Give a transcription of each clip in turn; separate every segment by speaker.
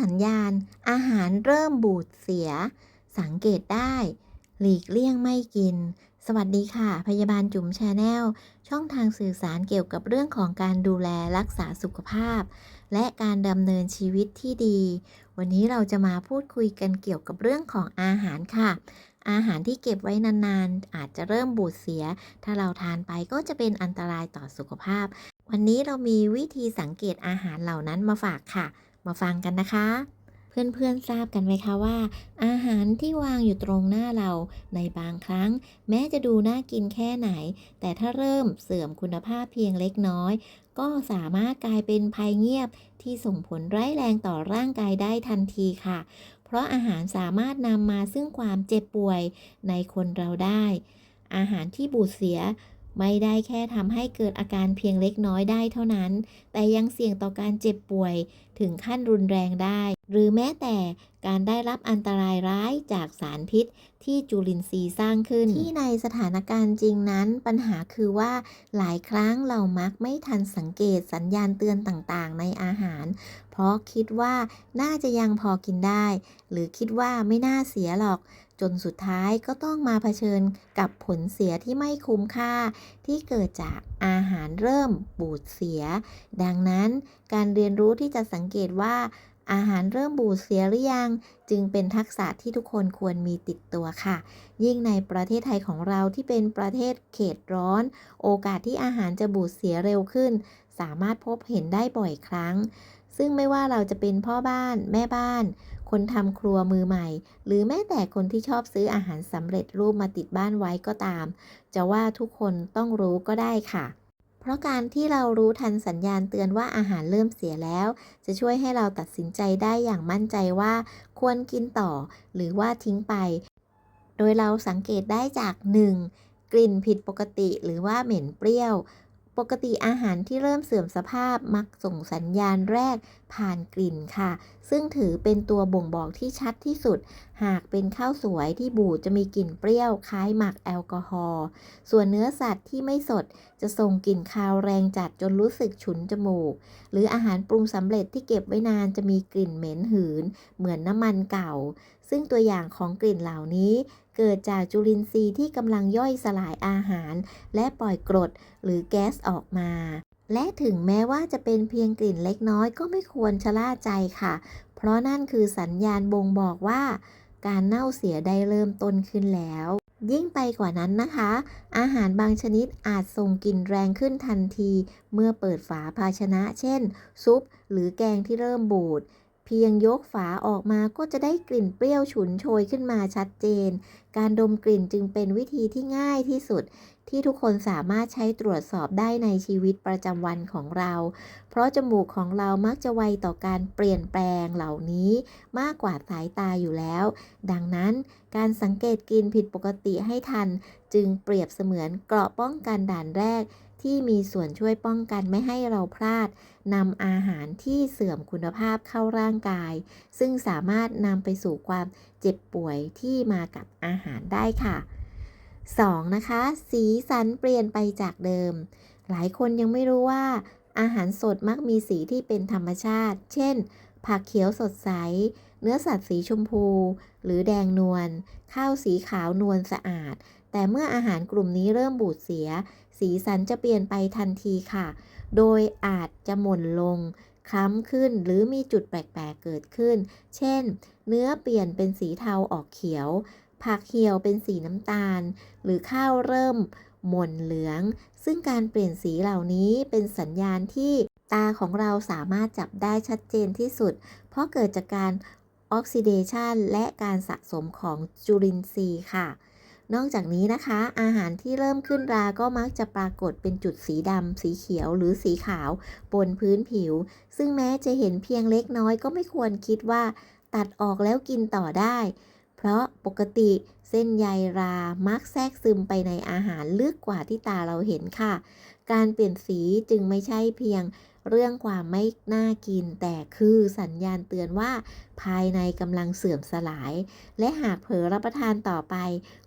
Speaker 1: สัญญาณ อาหารเริ่มบูดเสีย สังเกตได้ หลีกเลี่ยงไม่กิน สวัสดีค่ะ พยาบาลจุ๋มแชนแนล ช่องทางสื่อสารเกี่ยวกับเรื่องของการดูแลรักษาสุขภาพ และการดำเนินชีวิตที่ดี วันนี้เราจะมาพูดคุยกันเกี่ยวกับเรื่องของอาหารค่ะอาหารที่เก็บไว้นานๆ อาจจะเริ่มบูดเสีย ถ้าเราทานไปก็จะเป็นอันตรายต่อสุขภาพ วันนี้เรามีวิธีสังเกตอาหารเหล่านั้นมาฝากค่ะ มาฟังกันนะคะ เพื่อนๆทราบกันไหมคะว่า อาหารที่วางอยู่ตรงหน้าเราในบางครั้ง แม้จะดูน่ากินแค่ไหน แต่ถ้าเริ่มเสื่อมคุณภาพเพียงเล็กน้อย ก็สามารถกลายเป็นภัยเงียบที่ส่งผลร้ายแรงต่อร่างกายได้ทันทีค่ะ เพราะอาหารสามารถนำมาซึ่งความเจ็บป่วยในคนเราได้ อาหารที่บูดเสีย ไม่ได้แค่ทำให้เกิดอาการเพียงเล็กน้อยได้เท่านั้น แต่ยังเสี่ยงต่อการเจ็บป่วยถึงขั้นรุนแรงได้ หรือแม้แต่การได้รับอันตรายร้ายจากสารพิษที่จุลินทรีย์สร้างขึ้น ที่ในสถานการณ์จริงนั้น ปัญหาคือว่าหลายครั้งเรามักไม่ทันสังเกตสัญญาณเตือนต่างๆ ในอาหาร เพราะคิดว่าน่าจะยังพอกินได้ หรือคิดว่าไม่น่าเสียหรอก จนสุดท้ายก็ต้องมาเผชิญกับผลเสียที่ไม่คุ้มค่า ที่เกิดจากอาหารเริ่มบูดเสีย ดังนั้นการเรียนรู้ที่จะสังเกตว่า อาหารเริ่มบูดเสียหรือยัง จึงเป็นทักษะที่ทุกคนควรมีติดตัวค่ะ ยิ่งในประเทศไทยของเราที่เป็นประเทศเขตร้อน โอกาสที่อาหารจะบูดเสียเร็วขึ้น สามารถพบเห็นได้บ่อยครั้งซึ่งไม่ว่าเราจะเป็นพ่อบ้านแม่บ้าน คนทำครัวมือใหม่ หรือแม้แต่คนที่ชอบซื้ออาหารสำเร็จรูปมาติดบ้านไว้ก็ตาม จะว่าทุกคนต้องรู้ก็ได้ค่ะ เพราะการที่เรารู้ทันสัญญาณเตือนว่าอาหารเริ่มเสียแล้ว จะช่วยให้เราตัดสินใจได้อย่างมั่นใจว่า ควรกินต่อ หรือว่าทิ้งไป โดยเราสังเกตได้จาก 1. กลิ่นผิดปกติหรือว่าเหม็นเปรี้ยว ปกติอาหารที่เริ่มเสื่อมสภาพมักส่งสัญญาณแรกผ่านกลิ่นค่ะ ซึ่งถือเป็นตัวบ่งบอกที่ชัดที่สุด หากเป็นข้าวสวยที่บูดจะมีกลิ่นเปรี้ยวคล้ายหมักแอลกอฮอล์ส่วนเนื้อสัตว์ที่ไม่สดจะส่งกลิ่นคาวแรงจัดจนรู้สึกฉุนจมูก หรืออาหารปรุงสำเร็จที่เก็บไว้นานจะมีกลิ่นเหม็นหืน เหมือนน้ำมันเก่า ซึ่งตัวอย่างของกลิ่นเหล่านี้ เกิดจากจุลินทรีย์ที่กำลังย่อยสลายอาหาร และปล่อยกรดหรือแก๊สออกมา และถึงแม้ว่าจะเป็นเพียงกลิ่นเล็กน้อยก็ไม่ควรชะล่าใจค่ะ เพราะนั่นคือสัญญาณบ่งบอกว่า การเน่าเสียได้เริ่มต้นขึ้นแล้วยิ่งไปกว่านั้นนะคะ อาหารบางชนิดอาจส่งกลิ่นแรงขึ้นทันที เมื่อเปิดฝาภาชนะ เช่น ซุป หรือแกงที่เริ่มบูด เพียงยกฝาออกมาก็จะได้กลิ่นเปรี้ยวฉุนโชยขึ้นมาชัดเจน การดมกลิ่นจึงเป็นวิธีที่ง่ายที่สุด ที่ทุกคนสามารถใช้ตรวจสอบได้ในชีวิตประจำวันของเรา เพราะจมูกของเรามักจะไวต่อการเปลี่ยนแปลงเหล่านี้มากกว่าสายตาอยู่แล้ว ดังนั้นการสังเกตกลิ่นผิดปกติให้ทัน จึงเปรียบเสมือนเกราะป้องกันด่านแรก ที่มีส่วนช่วยป้องกันไม่ให้เราพลาดนำอาหารที่เสื่อมคุณภาพเข้าร่างกาย ซึ่งสามารถนำไปสู่ความเจ็บป่วยที่มากับอาหารได้ค่ะ 2. นะคะ สีสันเปลี่ยนไปจากเดิม หลายคนยังไม่รู้ว่า อาหารสดมักมีสีที่เป็นธรรมชาติ เช่น ผักเขียวสดใส เนื้อสัตว์สีชมพู หรือแดงนวล ข้าวสีขาวนวลสะอาด แต่เมื่ออาหารกลุ่มนี้เริ่มบูดเสีย สีสันจะเปลี่ยนไปทันทีค่ะ โดยอาจจะหม่นลง คล้ำขึ้นหรือมีจุดแปลกๆ เกิดขึ้น เช่น เนื้อเปลี่ยนเป็นสีเทาออกเขียว ผักเหี่ยวเป็นสีน้ำตาล หรือข้าวเริ่มหม่นเหลือง ซึ่งการเปลี่ยนสีเหล่านี้เป็นสัญญาณที่ตาของเราสามารถจับได้ชัดเจนที่สุด เพราะเกิดจากการออกซิเดชันและการสะสมของจุลินทรีย์ค่ะ นอกจากนี้นะคะ อาหารที่เริ่มขึ้นราก็มักจะปรากฏเป็นจุดสีดำ สีเขียวหรือสีขาวบนพื้นผิว ซึ่งแม้จะเห็นเพียงเล็กน้อยก็ไม่ควรคิดว่า ตัดออกแล้วกินต่อได้ เพราะปกติเส้นใยรามักแทรกซึมไปในอาหารลึกกว่าที่ตาเราเห็นค่ะ การเปลี่ยนสีจึงไม่ใช่เพียง เรื่องความไม่น่ากิน แต่คือสัญญาณเตือนว่า ภายในกำลังเสื่อมสลาย และหากเผลอรับประทานต่อไป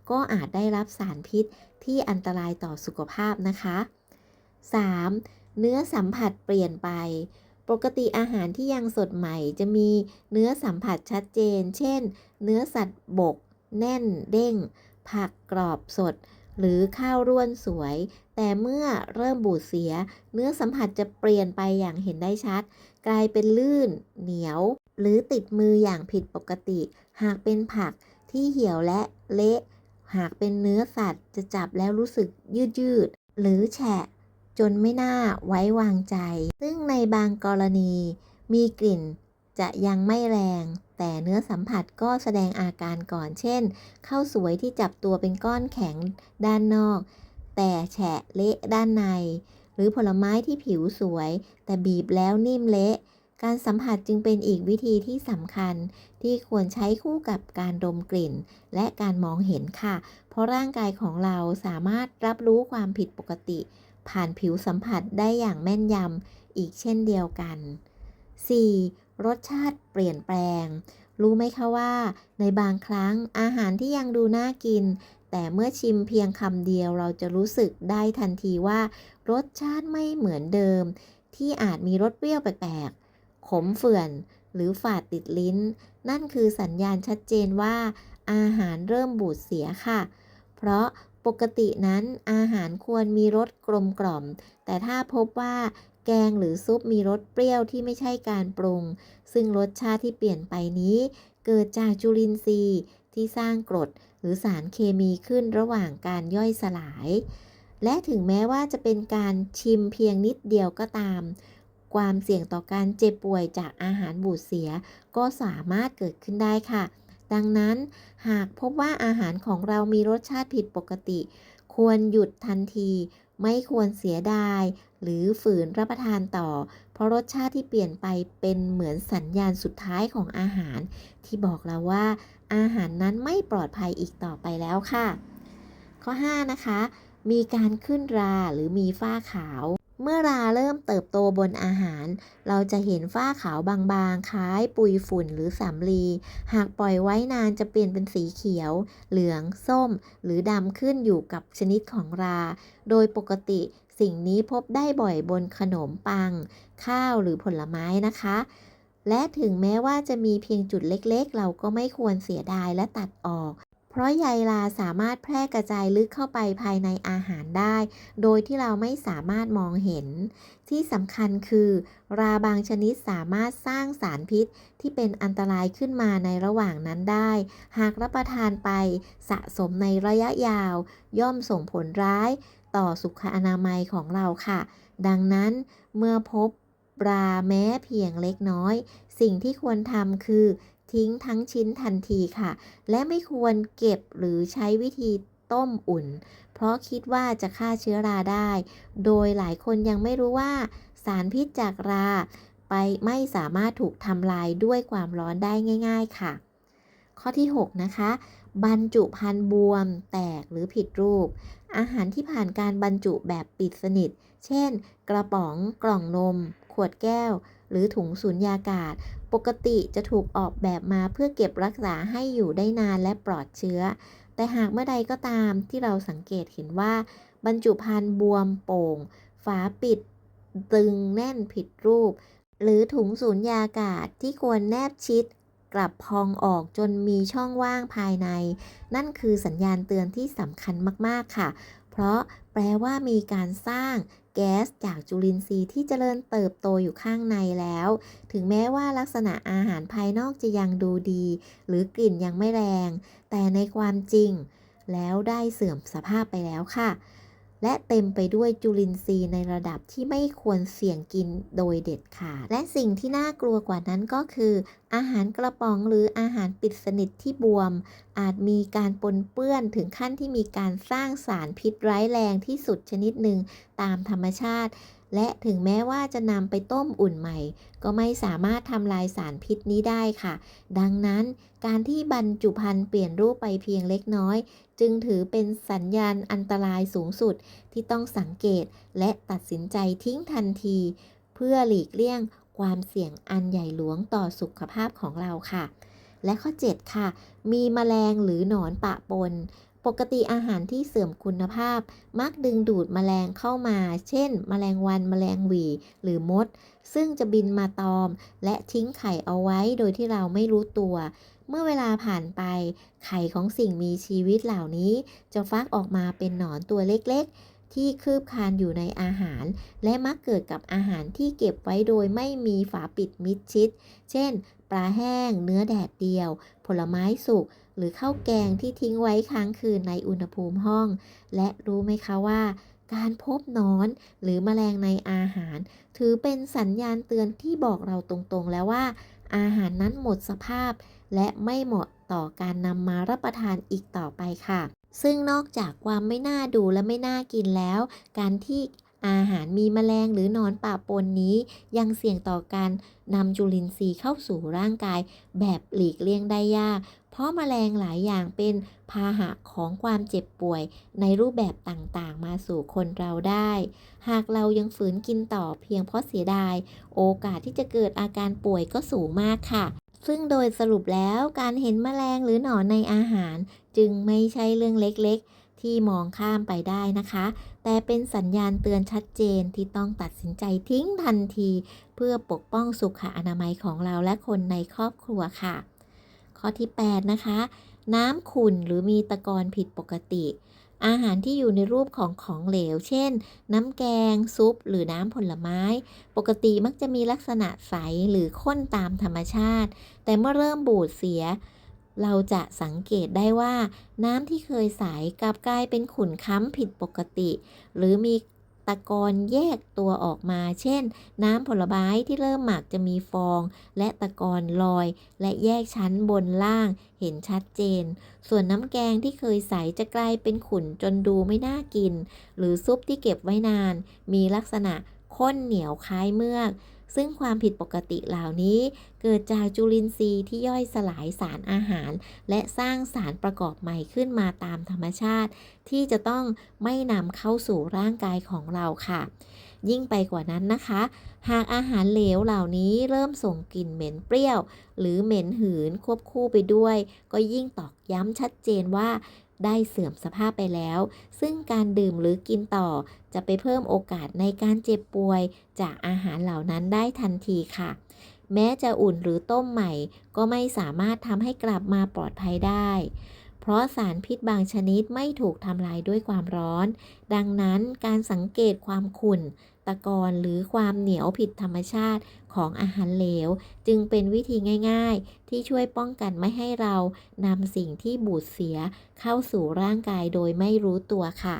Speaker 1: ก็อาจได้รับสารพิษที่อันตรายต่อสุขภาพนะคะ 3. เนื้อสัมผัสเปลี่ยนไปปปกติอาหารที่ยังสดใหม่จะมีเนื้อสัมผัสชัดเจน เช่น เนื้อสัตว์บก แน่นเด้ง ผักกรอบสด หรือข้าวร่วนสวย แต่เมื่อเริ่มบูดเสีย เนื้อสัมผัสจะเปลี่ยนไปอย่างเห็นได้ชัด กลายเป็นลื่น เหนียว หรือติดมืออย่างผิดปกติ หากเป็นผักที่เหี่ยวและเละ หากเป็นเนื้อสัตว์จะจับแล้วรู้สึกยืดยืด หรือแฉะ จนไม่น่าไว้วางใจ ซึ่งในบางกรณีมีกลิ่นจะยังไม่แรง แต่เนื้อสัมผัสก็แสดงอาการก่อน เช่น ข้าวสวยที่จับตัวเป็นก้อนแข็งด้านนอก แต่แฉะเละด้านใน หรือผลไม้ที่ผิวสวย แต่บีบแล้วนิ่มเละ การสัมผัสจึงเป็นอีกวิธีที่สำคัญ ที่ควรใช้คู่กับการดมกลิ่น และการมองเห็นค่ะ เพราะร่างกายของเราสามารถรับรู้ความผิดปกติ ผ่านผิวสัมผัสได้อย่างแม่นยำอีกเช่นเดียวกัน 4. รสชาติเปลี่ยนแปลง รู้ไหมคะว่า ในบางครั้งอาหารที่ยังดูน่ากิน แต่เมื่อชิมเพียงคำเดียวเราจะรู้สึกได้ทันทีว่า รสชาติไม่เหมือนเดิม ที่อาจมีรสเปรี้ยวแปลกๆ ขมเฝื่อน หรือฝาดติดลิ้น นั่นคือสัญญาณชัดเจนว่า อาหารเริ่มบูดเสียค่ะ เพราะปกตินั้นอาหารควรมีรสกลมกล่อม แต่ถ้าพบว่า แกงหรือซุปมีรสเปรี้ยวที่ไม่ใช่การปรุง ซึ่งรสชาติที่เปลี่ยนไปนี้ เกิดจากจุลินทรีย์ที่สร้างกรดหรือสารเคมีขึ้นระหว่างการย่อยสลาย และถึงแม้ว่าจะเป็นการชิมเพียงนิดเดียวก็ตาม ความเสี่ยงต่อการเจ็บป่วยจากอาหารบูดเสีย ก็สามารถเกิดขึ้นได้ค่ะ ดังนั้นหากพบว่าอาหารของเรามีรสชาติผิดปกติ ควรหยุดทันที ไม่ควรเสียดาย หรือฝืนรับประทานต่อ เพราะรสชาติที่เปลี่ยนไปเป็นเหมือนสัญญาณสุดท้ายของอาหาร ที่บอกเราว่า อาหารนั้นไม่ปลอดภัยอีกต่อไปแล้วค่ะ ข้อ 5 นะคะ มีการขึ้นราหรือมีฝ้าขาว เมื่อราเริ่มเติบโตบนอาหาร เราจะเห็นฝ้าขาวบางๆ คล้ายปุยฝุ่นหรือสำลี หากปล่อยไว้นานจะเปลี่ยนเป็นสีเขียว เหลือง ส้ม หรือดำขึ้นอยู่กับชนิดของรา โดยปกติ สิ่งนี้พบได้บ่อยบนขนมปัง ข้าวหรือผลไม้นะคะ และถึงแม้ว่าจะมีเพียงจุดเล็กๆ เราก็ไม่ควรเสียดายและตัดออก เพราะใยราสามารถแพร่กระจายลึกเข้าไปภายในอาหารได้ โดยที่เราไม่สามารถมองเห็น ที่สำคัญคือ ราบางชนิดสามารถสร้างสารพิษที่เป็นอันตรายขึ้นมาในระหว่างนั้นได้ หากรับประทานไปสะสมในระยะยาว ย่อมส่งผลร้าย ต่อสุขอนามัยของเราค่ะ ดังนั้นเมื่อพบราแม้เพียงเล็กน้อย สิ่งที่ควรทำคือทิ้งทั้งชิ้นทันทีค่ะ และไม่ควรเก็บหรือใช้วิธีต้มอุ่น เพราะคิดว่าจะฆ่าเชื้อราได้ โดยหลายคนยังไม่รู้ว่าสารพิษจากรา ไปไม่สามารถถูกทำลายด้วยความร้อนได้ง่าย ๆ ค่ะ ข้อที่ 6 นะคะ บรรจุภัณฑ์บวม แตกหรือผิดรูป อาหารที่ผ่านการบรรจุแบบปิดสนิท เช่น กระป๋อง กล่องนม ขวดแก้ว หรือถุงสูญญากาศ ปกติจะถูกออกแบบมาเพื่อเก็บรักษาให้อยู่ได้นานและปลอดเชื้อ แต่หากเมื่อใดก็ตามที่เราสังเกตเห็นว่า บรรจุภัณฑ์บวมโป่ง ฝาปิด ตึงแน่นผิดรูป หรือถุงสูญญากาศที่ควรแนบชิด กลับพองออกจนมีช่องว่างภายใน นั่นคือสัญญาณเตือนที่สำคัญมากๆค่ะ เพราะแปลว่ามีการสร้างแก๊สจากจุลินทรีย์ที่เจริญเติบโตอยู่ข้างในแล้ว ถึงแม้ว่าลักษณะอาหารภายนอกจะยังดูดี หรือกลิ่นยังไม่แรง แต่ในความจริง แล้วได้เสื่อมสภาพไปแล้วค่ะ และเต็มไปด้วยจุลินทรีย์ในระดับที่ไม่ควรเสี่ยงกินโดยเด็ดขาด และสิ่งที่น่ากลัวกว่านั้นก็คือ อาหารกระป๋องหรืออาหารปิดสนิทที่บวม อาจมีการปนเปื้อนถึงขั้นที่มีการสร้างสารพิษร้ายแรงที่สุดชนิดหนึ่งตามธรรมชาติ และถึงแม้ว่าจะนำไปต้มอุ่นใหม่ ก็ไม่สามารถทำลายสารพิษนี้ได้ค่ะ ดังนั้นการที่บรรจุภัณฑ์เปลี่ยนรูปไปเพียงเล็กน้อย จึงถือเป็นสัญญาณอันตรายสูงสุดที่ต้องสังเกตและตัดสินใจทิ้งทันที เพื่อหลีกเลี่ยงความเสี่ยงอันใหญ่หลวงต่อสุขภาพของเราค่ะ และข้อ 7 ค่ะ มีแมลงหรือหนอนปะปน ปกติอาหารที่เสื่อมคุณภาพ มักดึงดูดแมลงเข้ามา เช่นแมลงวันแมลงหวี หรือมด ซึ่งจะบินมาตอม และทิ้งไข่เอาไว้โดยที่เราไม่รู้ตัว เมื่อเวลาผ่านไป ไข่ของสิ่งมีชีวิตเหล่านี้ จะฟักออกมาเป็นหนอนตัวเล็กๆ ที่คืบคลานอยู่ในอาหาร และมักเกิดกับอาหารที่เก็บไว้โดยไม่มีฝาปิดมิดชิด เช่น ปลาแห้ง เนื้อแดดเดียว ผลไม้สุก รือข้าวแกงที่ทิ้งไว้ค้างคืนในอุณหภูมิห้อง และรู้ไหมคะว่า การพบนอนหรือแมลงในอาหาร ถือเป็นสัญญาณเตือนที่บอกเราตรงๆแล้วว่า อาหารนั้นหมดสภาพ และไม่เหมาะต่อการนำมารับประทานอีกต่อไปค่ะ ซึ่งนอกจากความไม่น่าดูและไม่น่ากินแล้ว การที่อาหารมีแมลงหรือนอนป่าปนนี้ ยังเสี่ยงต่อการนำจุลินทรีย์เข้าสู่ร่างกายแบบหลีกเลี่ยงได้ยาก เพราะแมลงหลายอย่างเป็นพาหะของความเจ็บป่วยในรูปแบบต่างๆ มาสู่คนเราได้ หากเรายังฝืนกินต่อเพียงเพราะเสียดาย โอกาสที่จะเกิดอาการป่วยก็สูงมากค่ะ ซึ่งโดยสรุปแล้วการเห็นแมลงหรือหนอนในอาหาร จึงไม่ใช่เรื่องเล็กๆ ที่มองข้ามไปได้นะคะ แต่เป็นสัญญาณเตือนชัดเจนที่ต้องตัดสินใจทิ้งทันที เพื่อปกป้องสุขอนามัยของเราและคนในครอบครัวค่ะ ข้อที่ 8 นะคะ น้ำขุ่นหรือมีตะกอนผิดปกติ อาหารที่อยู่ในรูปของของเหลว เช่น น้ำแกง ซุป หรือน้ำผลไม้ ปกติมักจะมีลักษณะใสหรือข้นตามธรรมชาติ แต่เมื่อเริ่มบูดเสีย เราจะสังเกตได้ว่า น้ำที่เคยใสกลับกลายเป็นขุ่นค้ำผิดปกติ หรือมี ตะกอนแยกตัวออกมา เช่น น้ำผลไม้ที่เริ่มหมักจะมีฟอง และตะกอนลอย และแยกชั้นบนล่างเห็นชัดเจน ส่วนน้ำแกงที่เคยใสจะกลายเป็นขุ่นจนดูไม่น่ากิน หรือซุปที่เก็บไว้นาน มีลักษณะข้นเหนียวคล้ายเมือก ซึ่งความผิดปกติเหล่านี้ เกิดจากจุลินทรีย์ที่ย่อยสลายสารอาหาร และสร้างสารประกอบใหม่ขึ้นมาตามธรรมชาติ ที่จะต้องไม่นำเข้าสู่ร่างกายของเราค่ะ ยิ่งไปกว่านั้นนะคะ หากอาหารเหลวเหล่านี้เริ่มส่งกลิ่นเหม็นเปรี้ยว หรือเหม็นหืนควบคู่ไปด้วย ก็ยิ่งตอกย้ำชัดเจนว่า ได้เสื่อมสภาพไปแล้ว ซึ่งการดื่มหรือกินต่อ จะไปเพิ่มโอกาสในการเจ็บป่วย จากอาหารเหล่านั้นได้ทันทีค่ะ แม้จะอุ่นหรือต้มใหม่ ก็ไม่สามารถทำให้กลับมาปลอดภัยได้ เพราะสารพิษบางชนิดไม่ถูกทำลายด้วยความร้อน ดังนั้นการสังเกตความขุ่น ตะกอนหรือความเหนียวผิดธรรมชาติของอาหารเหลว จึงเป็นวิธีง่ายๆ ที่ช่วยป้องกันไม่ให้เรานำสิ่งที่บูดเสียเข้าสู่ร่างกายโดยไม่รู้ตัวค่ะ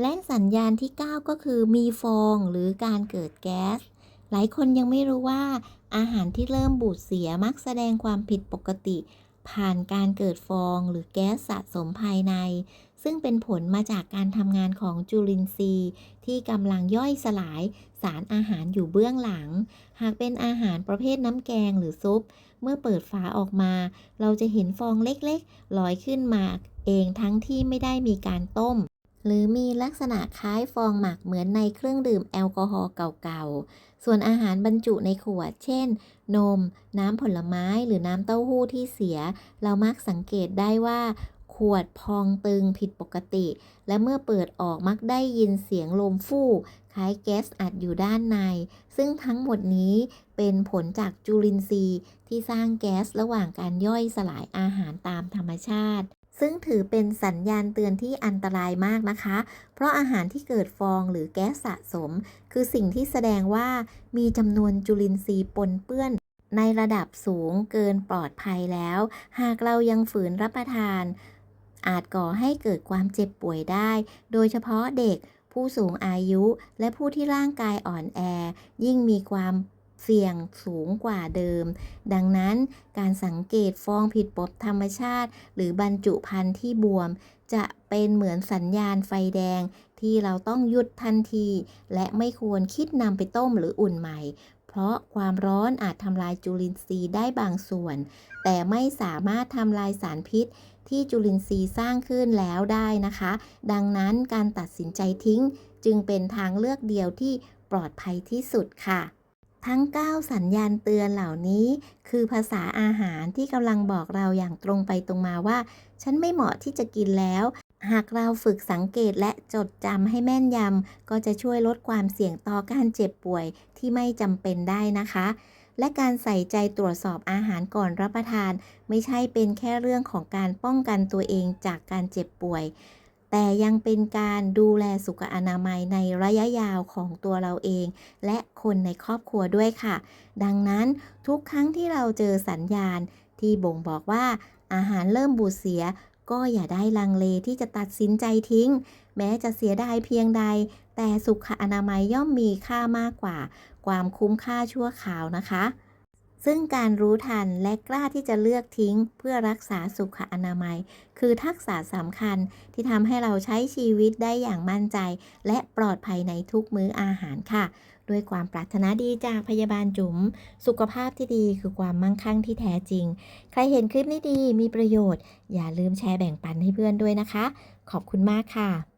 Speaker 1: และสัญญาณที่ 9 ก็คือมีฟองหรือการเกิดแก๊สหลายคนยังไม่รู้ว่าอาหารที่เริ่มบูดเสียมักแสดงความผิดปกติ ผ่านการเกิดฟองหรือแก๊สสะสมภายใน ซึ่งเป็นผลมาจากการทำงานของจุลินทรีย์ ที่กำลังย่อยสลายสารอาหารอยู่เบื้องหลัง หากเป็นอาหารประเภทน้ำแกงหรือซุป เมื่อเปิดฝาออกมา เราจะเห็นฟองเล็กๆลอยขึ้นมาเองทั้งที่ไม่ได้มีการต้ม หรือมีลักษณะคล้ายฟองหมักเหมือนในเครื่องดื่มแอลกอฮอล์เก่าๆ ส่วนอาหารบรรจุในขวด เช่น นม น้ำผลไม้หรือน้ำเต้าหู้ที่เสีย เรามักสังเกตได้ว่า ขวดพองตึงผิดปกติ และเมื่อเปิดออกมักได้ยินเสียงลมฟู่คล้ายแก๊สอัดอยู่ด้านใน ซึ่งทั้งหมดนี้เป็นผลจากจุลินทรีย์ที่สร้างแก๊สระหว่างการย่อยสลายอาหารตามธรรมชาติซึ่งถือเป็นสัญญาณเตือนที่อันตรายมากนะคะ เพราะอาหารที่เกิดฟองหรือแก๊สสะสม คือสิ่งที่แสดงว่ามีจำนวนจุลินทรีย์ปนเปื้อน ในระดับสูงเกินปลอดภัยแล้ว หากเรายังฝืนรับประทาน อาจก่อให้เกิดความเจ็บป่วยได้ โดยเฉพาะเด็ก ผู้สูงอายุและผู้ที่ร่างกายอ่อนแอ ยิ่งมีความเสี่ยงสูงกว่าเดิม ดังนั้นการสังเกตฟองผิดปกติธรรมชาติ หรือบรรจุภัณฑ์ที่บวม จะเป็นเหมือนสัญญาณไฟแดง ที่เราต้องหยุดทันที และไม่ควรคิดนำไปต้มหรืออุ่นใหม่ เพราะความร้อนอาจทำลายจุลินทรีย์ได้บางส่วน แต่ไม่สามารถทำลายสารพิษ ที่จุลินทรีย์สร้างขึ้นแล้วได้นะคะ ดังนั้นการตัดสินใจทิ้งจึงเป็นทางเลือกเดียวที่ปลอดภัยที่สุดค่ะ ทั้ง 9 สัญญาณเตือนเหล่านี้ คือภาษาอาหารที่กำลังบอกเราอย่างตรงไปตรงมาว่า ฉันไม่เหมาะที่จะกินแล้ว หากเราฝึกสังเกตและจดจำให้แม่นยำก็จะช่วยลดความเสี่ยงต่อการเจ็บป่วยที่ไม่จำเป็นได้นะคะ และการใส่ใจตรวจสอบอาหารก่อนรับประทาน ไม่ใช่เป็นแค่เรื่องของการป้องกันตัวเองจากการเจ็บป่วย แต่ยังเป็นการดูแลสุขอนามัยในระยะยาวของตัวเราเอง และคนในครอบครัวด้วยค่ะ ดังนั้นทุกครั้งที่เราเจอสัญญาณ ที่บ่งบอกว่าอาหารเริ่มบูดเสียก็อย่าได้ลังเลที่จะตัดสินใจทิ้ง แม้จะเสียดายเพียงใด แต่สุขอนามัยย่อมมีค่ามากกว่า ความคุ้มค่าชั่วคราวนะคะ ซึ่งการรู้ทันและกล้าที่จะเลือกทิ้งเพื่อรักษาสุขอนามัย คือทักษะสำคัญที่ทำให้เราใช้ชีวิตได้อย่างมั่นใจ และปลอดภัยในทุกมื้ออาหารค่ะ ด้วยความปรารถนาดีจากพยาบาลจุ๋ม สุขภาพที่ดีคือความมั่งคั่งที่แท้จริง ใครเห็นคลิปนี้ดีมีประโยชน์ อย่าลืมแชร์แบ่งปันให้เพื่อนด้วยนะคะ ขอบคุณมากค่ะ